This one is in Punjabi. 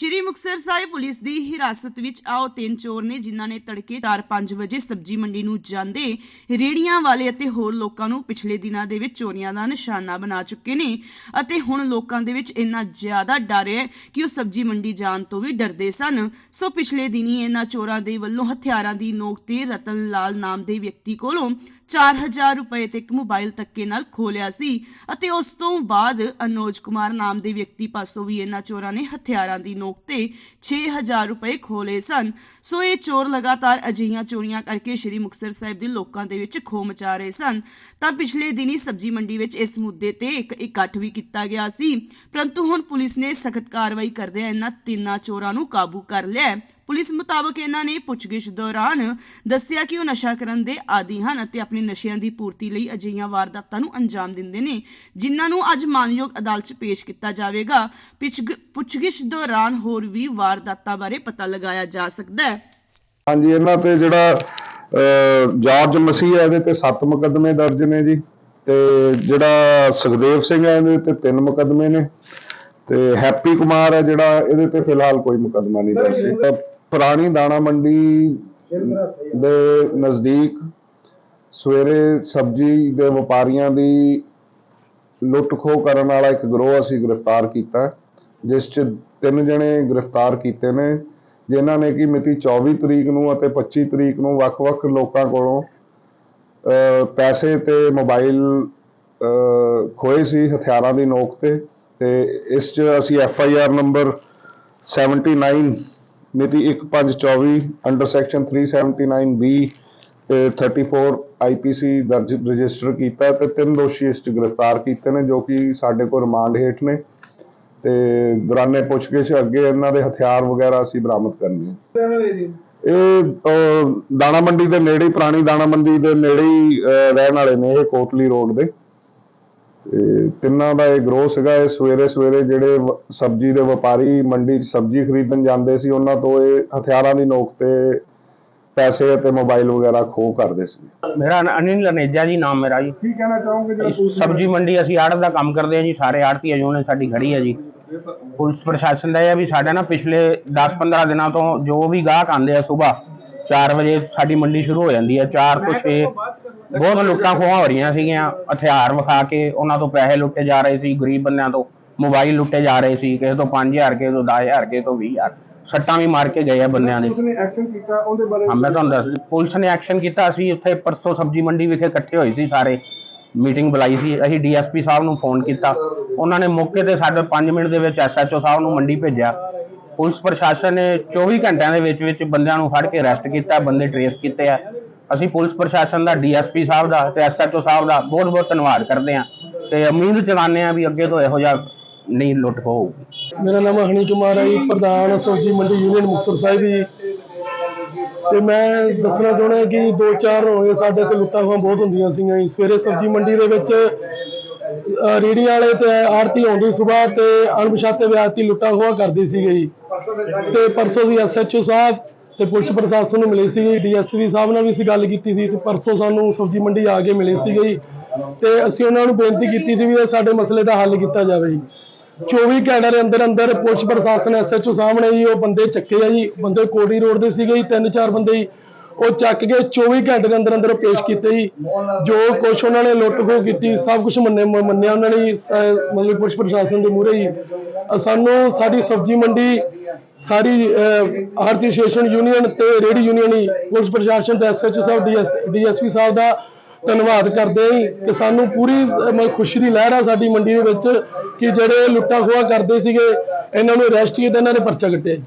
ਸ਼੍ਰੀ ਮੁਕਤਸਰ ਸਾਹਿਬ ਪੁਲਿਸ ਦੀ ਹਿਰਾਸਤ ਵਿੱਚ ਆਓ ਤਿੰਨ ਚੋਰ ਨੇ, ਜਿਨ੍ਹਾਂ ਨੇ ਤੜਕੇ 4-5 ਵਜੇ ਸਬਜ਼ੀ ਮੰਡੀ ਨੂੰ ਜਾਂਦੇ ਰੇੜੀਆਂ ਵਾਲੇ ਅਤੇ ਹੋਰ ਲੋਕਾਂ ਨੂੰ ਪਿਛਲੇ ਦਿਨਾਂ ਦੇ ਵਿੱਚ ਚੋਰੀਆਂ ਦਾ ਨਿਸ਼ਾਨਾ ਬਣਾ ਚੁੱਕੇ ਨੇ ਅਤੇ ਹੁਣ ਲੋਕਾਂ ਦੇ ਵਿੱਚ ਇੰਨਾ ਜ਼ਿਆਦਾ ਡਰ ਹੈ ਕਿ ਉਹ ਸਬਜ਼ੀ ਮੰਡੀ ਜਾਣ ਤੋਂ ਵੀ ਡਰਦੇ ਸਨ। ਸੋ ਪਿਛਲੇ ਦਿਨੀ ਇਹਨਾਂ ਚੋਰਾਂ ਦੇ ਵੱਲੋਂ ਹਥਿਆਰਾਂ ਦੀ ਨੋਕ ਤੇ ਰਤਨ ਲਾਲ ਨਾਮ ਦੇ ਵਿਅਕਤੀ ਕੋਲੋਂ 4000 ਰੁਪਏ ਤੇ ਇੱਕ ਮੋਬਾਈਲ ਤੱਕੇ ਨਾਲ ਖੋਲਿਆ ਸੀ ਅਤੇ ਉਸ ਤੋਂ ਬਾਅਦ ਅਨੋਜ ਕੁਮਾਰ ਨਾਮ ਦੇ ਵਿਅਕਤੀ ਪਾਸੋਂ ਵੀ ਇਹਨਾਂ ਚੋਰਾਂ ਨੇ ਹਥਿਆਰਾਂ ਦੀ ਨੋਕ ਤੇ 6000 ਰੁਪਏ ਖੋਲੇ ਸਨ। ਸੋ ਇਹ ਚੋਰ ਲਗਾਤਾਰ ਅਜਿਹੀਆਂ ਚੋਰੀਆਂ ਕਰਕੇ ਸ਼੍ਰੀ ਮੁਕਤਸਰ ਸਾਹਿਬ ਦੇ ਲੋਕਾਂ ਦੇ ਵਿੱਚ ਖੋ ਮਚਾ ਰਹੇ ਸਨ। ਤਾਂ ਪਿਛਲੇ ਦਿਨੀ ਸਬਜ਼ੀ ਮੰਡੀ ਵਿੱਚ ਇਸ ਮੁੱਦੇ ਤੇ ਇੱਕ ਇਕੱਠ ਵੀ ਕੀਤਾ ਗਿਆ ਸੀ। ਪਰੰਤੂ ਹੁਣ ਪੁਲਿਸ ਨੇ ਸਖਤ ਕਾਰਵਾਈ ਕਰਦਿਆਂ ਇਹਨਾਂ ਤਿੰਨਾਂ ਚੋਰਾਂ ਨੂੰ ਕਾਬੂ ਕਰ ਲਿਆ ਪੁਲਿਸ ਮੁਤਾਬਕ ਇਹਨਾਂ ਨੇ ਪੁੱਛਗਿੱਛ ਦੌਰਾਨ ਦੱਸਿਆ ਕਿ ਉਹ ਨਸ਼ਾ ਕਰਨ ਦੇ ਆਦੀ ਹਨ ਅਤੇ ਆਪਣੇ ਨਸ਼ਿਆਂ ਦੀ ਪੂਰਤੀ ਲਈ ਅਜਿਹੀਆਂ ਵਾਰਦਾਤਾਂ ਨੂੰ ਅੰਜਾਮ ਦਿੰਦੇ ਨੇ ਜਿਨ੍ਹਾਂ ਨੂੰ ਅੱਜ ਮਾਨਯੋਗ ਅਦਾਲਤ 'ਚ ਪੇਸ਼ ਕੀਤਾ ਜਾਵੇਗਾ। ਪਿਛਗ- ਪੁੱਛਗਿੱਛ ਦੌਰਾਨ ਹੋਰ ਵੀ ਵਾਰਦਾਤਾਂ ਬਾਰੇ ਪਤਾ ਲਗਾਇਆ ਜਾ ਸਕਦਾ ਹੈ। ਹਾਂਜੀ ਇਹਨਾਂ ਤੇ ਜਿਹੜਾ ਜਾਰਜ ਮਸੀਹ ਹੈ ਇਹਦੇ ਤੇ 7 ਮੁਕੱਦਮੇ ਦਰਜ ਨੇ ਜੀ ਤੇ ਜਿਹੜਾ ਸੁਖਦੇਵ ਸਿੰਘ ਹੈ ਇਹਦੇ ਤੇ 3 ਮੁਕੱਦਮੇ ਨੇ ਤੇ ਹੈਪੀ ਕੁਮਾਰ ਹੈ ਜਿਹੜਾ ਇਹਦੇ ਤੇ ਫਿਲਹਾਲ ਕੋਈ ਮੁਕੱਦਮਾ ਨਹੀਂ ਦਰਜ ਸੀ ਤਾਂ ਪੁਰਾਣੀ ਦਾਣਾ ਮੰਡੀ ਦੇ ਨਜ਼ਦੀਕ ਸਵੇਰੇ ਸਬਜ਼ੀ ਦੇ ਵਪਾਰੀਆਂ ਦੀ ਲੁੱਟ ਖੋਹ ਕਰਨ ਵਾਲਾ ਇੱਕ ਗਰੋਹ ਅਸੀਂ ਗ੍ਰਿਫਤਾਰ ਕੀਤਾ ਜਿਸ 'ਚ ਤਿੰਨ ਜਣੇ ਗ੍ਰਿਫਤਾਰ ਕੀਤੇ ਨੇ ਜਿਨ੍ਹਾਂ ਨੇ ਕਿ ਮਿਤੀ 24 ਤਰੀਕ ਨੂੰ ਅਤੇ 25 ਤਰੀਕ ਨੂੰ ਵੱਖ-ਵੱਖ ਲੋਕਾਂ ਕੋਲੋਂ ਪੈਸੇ ਤੇ ਮੋਬਾਈਲ ਖੋਏ ਸੀ ਹਥਿਆਰਾਂ ਦੀ ਨੋਕ ਤੇ ਤੇ ਇਸ 'ਚ ਅਸੀਂ ਐਫ ਆਈ ਆਰ ਨੰਬਰ 79 ਮਿਤੀ 1524 ਅੰਡਰ ਸੈਕਸ਼ਨ 379 ਬੀ ਤੇ 34 ਆਈਪੀਸੀ ਦਰਜ ਰਜਿਸਟਰ ਕੀਤਾ ਤੇ ਤਿੰਨ ਦੋਸ਼ੀ ਇਸ 'ਚ ਗ੍ਰਿਫਤਾਰ ਕੀਤੇ ਨੇ ਜੋ ਕਿ ਸਾਡੇ ਕੋਲ ਰਿਮਾਂਡ ਹੇਠ ਨੇ ਤੇ ਦੌਰਾਨੇ ਪੁੱਛਗਿੱਛ ਅੱਗੇ ਇਹਨਾਂ ਦੇ ਹਥਿਆਰ ਵਗੈਰਾ ਅਸੀਂ ਬਰਾਮਦ ਕਰਨੇ ਇਹ ਦਾਣਾ ਮੰਡੀ ਦੇ ਨੇੜੇ ਪੁਰਾਣੀ ਦਾਣਾ ਮੰਡੀ ਦੇ ਨੇੜੇ ਹੀ ਰਹਿਣ ਵਾਲੇ ਨੇ ਇਹ ਕੋਟਲੀ ਰੋਡ ਦੇ। ਤਿੰਨਾਂ ਦਾ ਇਹ ਗਰੋਹ ਸੀਗਾ। ਇਹ ਸਵੇਰੇ ਸਵੇਰੇ ਜਿਹੜੇ ਸਬਜ਼ੀ ਦੇ ਵਪਾਰੀ ਮੰਡੀ 'ਚ ਸਬਜ਼ੀ ਖਰੀਦਣ ਜਾਂਦੇ ਸੀ ਉਹਨਾਂ ਤੋਂ ਇਹ ਹਥਿਆਰਾਂ ਦੀ ਨੋਕ ਤੇ ਪੈਸੇ ਅਤੇ ਮੋਬਾਈਲ ਵਗੈਰਾ ਖੋਹ ਕਰਦੇ ਸੀ। ਮੇਰਾ ਅਨਿਲ ਲਨੇਜਾ ਜੀ ਨਾਮ ਮੇਰਾ ਜੀ। ਕੀ ਕਹਿਣਾ ਚਾਹੋਗੇ ਇਸ ਸਬਜ਼ੀ ਮੰਡੀ ਅਸੀਂ ਆੜਤ ਦਾ ਕੰਮ ਕਰਦੇ ਹਾਂ ਜੀ ਸਾਰੇ ਆੜਤੀ ਜੋ ਨੇ ਸਾਡੀ ਖੜੀ ਹੈ ਜੀ। ਪੁਲਿਸ ਪ੍ਰਸ਼ਾਸਨ ਦਾ ਇਹ ਹੈ ਵੀ ਸਾਡਾ ਨਾ ਪਿਛਲੇ 10-15 ਦਿਨਾਂ ਤੋਂ ਜੋ ਵੀ ਗਾਹਕ ਆਉਂਦੇ ਆ ਸਵੇਰ 4 ਵਜੇ ਸਾਡੀ ਮੰਡੀ ਸ਼ੁਰੂ ਹੋ ਜਾਂਦੀ ਹੈ 4 ਤੋਂ 6 ਬਹੁਤ ਲੁੱਟਾਂ ਖੋਹਾਂ ਹੋ ਰਹੀਆਂ ਸੀਗੀਆਂ ਹਥਿਆਰ ਵਿਖਾ ਕੇ ਉਹਨਾਂ ਤੋਂ ਪੈਸੇ ਲੁੱਟੇ ਜਾ ਰਹੇ ਸੀ ਗਰੀਬ ਬੰਦਿਆਂ ਤੋਂ ਮੋਬਾਈਲ ਲੁੱਟੇ ਜਾ ਰਹੇ ਸੀ ਕਿਸੇ ਤੋਂ 5000 ਕਿਸੇ ਤੋਂ 10000 ਕਿਸੇ ਤੋਂ 20000 ਸੱਟਾਂ ਵੀ ਮਾਰ ਕੇ ਗਏ ਆ ਬੰਦਿਆਂ ਦੇ। ਉਸਨੇ ਐਕਸ਼ਨ ਕੀਤਾ ਉਹਦੇ ਬਾਰੇ ਹਾਂ ਮੈਂ ਤੁਹਾਨੂੰ ਦੱਸ ਪੁਲਿਸ ਨੇ ਐਕਸ਼ਨ ਕੀਤਾ ਅਸੀਂ ਉੱਥੇ ਪਰਸੋਂ ਸਬਜ਼ੀ ਮੰਡੀ ਵਿਖੇ ਇਕੱਠੇ ਹੋਏ ਸੀ ਸਾਰੇ ਮੀਟਿੰਗ ਬੁਲਾਈ ਸੀ ਅਸੀਂ ਡੀਐਸਪੀ ਸਾਹਿਬ ਨੂੰ ਫੋਨ ਕੀਤਾ ਉਹਨਾਂ ਨੇ ਮੌਕੇ ਤੇ ਸਾਡੇ 5 ਮਿੰਟ ਦੇ ਵਿੱਚ ਐਸਐਚਓ ਸਾਹਿਬ ਨੂੰ ਮੰਡੀ ਭੇਜਿਆ ਪੁਲਿਸ ਪ੍ਰਸ਼ਾਸਨ ਨੇ 24 ਘੰਟਿਆਂ ਦੇ ਵਿੱਚ ਵਿੱਚ ਬੰਦਿਆਂ ਨੂੰ ਫੜ ਕੇ ਅਰੈਸਟ ਕੀਤਾ ਬੰਦੇ ਟਰੇਸ ਕੀਤੇ ਆ ਅਸੀਂ ਪੁਲਿਸ ਪ੍ਰਸ਼ਾਸਨ ਦਾ ਡੀਐਸਪੀ ਸਾਹਿਬ ਦਾ ਤੇ ਐਸਐਚਓ ਸਾਹਿਬ ਦਾ ਬਹੁਤ ਬਹੁਤ ਧੰਨਵਾਦ ਕਰਦੇ ਆ ਤੇ ਉਮੀਦ ਚਲਾਉਂਦੇ ਆ ਵੀ ਅੱਗੇ ਤੋਂ ਇਹੋ ਜਿਹਾ ਨਹੀਂ ਲੁੱਟ ਹੋਊਗੀ। ਮੇਰਾ ਨਾਮ ਹਣੀ ਕੁਮਾਰ ਹੈ ਜੀ ਪ੍ਰਧਾਨ ਸਬਜ਼ੀ ਮੰਡੀ ਯੂਨੀਅਨ ਮੁਕਤਸਰ ਸਾਹਿਬ ਜੀ। ਤੇ ਮੈਂ ਦੱਸਣਾ ਚਾਹੁੰਦਾ ਕਿ ਦੋ ਚਾਰ ਹੋਏ ਸਾਡੇ ਤੇ ਲੁੱਟਾਂ ਖੋਹਾਂ ਬਹੁਤ ਹੁੰਦੀਆਂ ਸੀਗੀਆਂ ਜੀ। ਸਵੇਰੇ ਸਬਜ਼ੀ ਮੰਡੀ ਦੇ ਵਿੱਚ ਅਹ, ਵਾਲੇ ਤੇ ਆੜਤੀ ਆਉਂਦੀ ਸਵੇਰ ਤੇ ਅਣਪਛਾਤੇ ਵਿਅਕਤੀ ਲੁੱਟਾਂ ਖੋਹਾਂ ਕਰਦੇ ਸੀਗੇ ਜੀ। ਤੇ ਪਰਸੋਂ ਦੀ ਐਸਐਚਓ ਸਾਹਿਬ ਤੇ ਪੁਲਿਸ ਪ੍ਰਸ਼ਾਸਨ ਨੂੰ ਮਿਲੇ ਸੀਗੇ ਡੀਐਸਪੀ ਸਾਹਿਬ ਨਾਲ ਵੀ ਅਸੀਂ ਗੱਲ ਕੀਤੀ ਸੀ ਤੇ ਪਰਸੋਂ ਸਾਨੂੰ ਸਬਜ਼ੀ ਮੰਡੀ ਆ ਕੇ ਮਿਲੇ ਸੀਗੇ ਜੀ। ਤੇ ਅਸੀਂ ਉਹਨਾਂ ਨੂੰ ਬੇਨਤੀ ਕੀਤੀ ਸੀ ਵੀ ਇਹ ਸਾਡੇ ਮਸਲੇ ਦਾ ਹੱਲ ਕੀਤਾ ਜਾਵੇ ਜੀ। 24 ਘੰਟੇ ਦੇ ਅੰਦਰ ਅੰਦਰ ਪੁਲਿਸ ਪ੍ਰਸ਼ਾਸਨ ਐਸਐਚਓ ਸਾਹਮਣੇ ਜੀ ਉਹ ਬੰਦੇ ਚੱਕੇ ਆ ਜੀ। ਬੰਦੇ ਕੋਟੀ ਰੋਡ ਦੇ ਸੀਗੇ ਜੀ ਤਿੰਨ ਚਾਰ ਬੰਦੇ ਜੀ। ਉਹ ਚੱਕ ਕੇ 24 ਘੰਟੇ ਦੇ ਅੰਦਰ ਅੰਦਰ ਪੇਸ਼ ਕੀਤੇ ਜੀ। ਜੋ ਕੁਛ ਉਹਨਾਂ ਨੇ ਲੁੱਟ ਖੋਹ ਕੀਤੀ ਸਭ ਕੁਝ ਮੰਨੇ ਮੰਨਿਆ ਉਹਨਾਂ ਨੇ ਮਤਲਬ ਪੁਲਿਸ ਪ੍ਰਸ਼ਾਸਨ ਦੇ ਮੂਹਰੇ ਜੀ। ਸਾਨੂੰ ਸਾਡੀ ਸਬਜ਼ੀ ਮੰਡੀ ਸਾਰੀ ਆਰਤੀ ਐਸੋਸੀਏਸ਼ਨ ਯੂਨੀਅਨ ਤੇ ਰੇਡੀ ਯੂਨੀਅਨ ਹੀ, ਪੁਲਿਸ ਪ੍ਰਸ਼ਾਸਨ ਤੇ ਐਸਐਚਓ ਸਾਹਿਬ ਡੀਐਸਪੀ ਸਾਹਿਬ ਦਾ ਧੰਨਵਾਦ ਕਰਦੇ ਹਾਂ ਕਿ ਸਾਨੂੰ ਪੂਰੀ ਮਤਲਬ ਖੁਸ਼ੀ ਦੀ ਲਹਿਰ ਆ ਸਾਡੀ ਮੰਡੀ ਦੇ ਵਿੱਚ ਕਿ ਜਿਹੜੇ ਲੁੱਟਾ ਖੋਹਾਂ ਕਰਦੇ ਸੀਗੇ, ਇਹਨਾਂ ਨੂੰ ਅਰੈਸਟ ਕੀਤਾ, ਇਹਨਾਂ ਨੇ ਪਰਚਾ ਕੱਟਿਆ